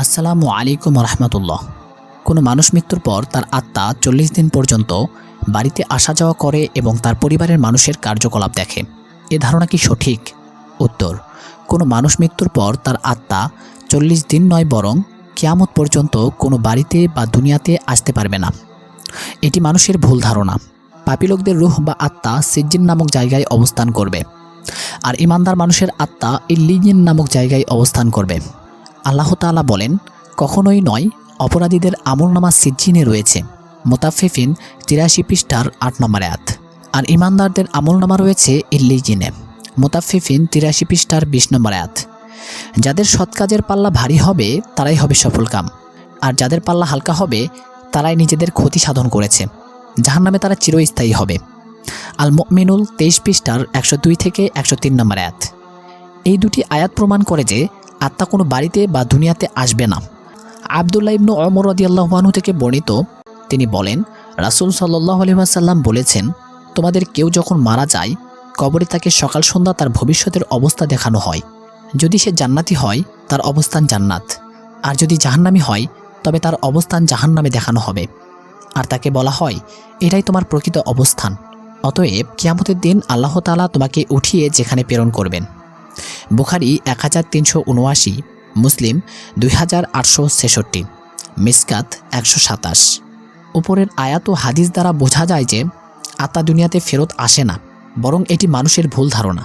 আসসালামু আলাইকুম রহমতুল্লাহ কোনো মানুষ মৃত্যুর পর তার আত্মা চল্লিশ দিন পর্যন্ত বাড়িতে আসা যাওয়া করে এবং তার পরিবারের মানুষের কার্যকলাপ দেখে। এ ধারণা কি সঠিক? উত্তর, কোনো মানুষ মৃত্যুর পর তার আত্মা চল্লিশ দিন নয় বরং কিয়ামত পর্যন্ত কোনো বাড়িতে বা দুনিয়াতে আসতে পারবে না। এটি মানুষের ভুল ধারণা। পাপী লোকদের রুহ বা আত্মা সিজ্জিন নামক জায়গায় অবস্থান করবে। আর ইমানদার মানুষের আত্মা ইল্লিজিন নামক জায়গায় অবস্থান করবে। আল্লাহ তাআলা বলেন, কখনোই নয়, অপরাধীদের আমলনামা সিজ্জিনে রয়েছে। মোতাফিফিন তিরাশি পৃষ্ঠার আট নম্বর আয়াত। আর ইমানদারদের আমলনামা রয়েছে ইল্লিজিনে। মোতাফিফিন তিরাশি পৃষ্ঠার বিশ নম্বর আয়াত। যাদের সৎ কাজের পাল্লা ভারী হবে, তারাই হবে সফলকাম আর যাদের পাল্লা হালকা হবে, তারাই নিজেদের ক্ষতি সাধন করেছে। যাহার নামে তারা চিরস্থায়ী হবে। আল মিনুল তেইশ পৃষ্ঠার একশো দুই থেকে একশো তিন নম্বর আয়াত। এই দুটি আয়াত প্রমাণ করে যে আত্মা কোনো বাড়িতে বা দুনিয়াতে আসবে না। আবদুল্লাহ ইবনু অমর রদিয়াল্লাহানু থেকে বর্ণিত, তিনি বলেন, রাসুল সাল্লাহ আলহিহাসাল্লাম বলেছেন, তোমাদের কেউ যখন মারা যায়, কবরে তাকে সকাল সন্ধ্যা তার ভবিষ্যতের অবস্থা দেখানো হয়। যদি সে জান্নাতি হয়, তার অবস্থান জান্নাত। আর যদি জাহান্নামি হয়, তবে তার অবস্থান জাহান্নামে দেখানো হবে। আর তাকে বলা হয়, এটাই তোমার প্রকৃত অবস্থান। অতএব কিয়ামতের দিন আল্লাহ তাআলা তোমাকে উঠিয়ে যেখানে প্রেরণ করবেন। বুখারি এক হাজার তিনশো উনআশি, মুসলিম দুই হাজার আটশো ছেষট্টি, মিসকাত একশো সাতাশ। উপরের আয়াত ও হাদিস দ্বারা বোঝা যায় যে আত্মা দুনিয়াতে ফেরত আসে না, বরং এটি মানুষের ভুল ধারণা।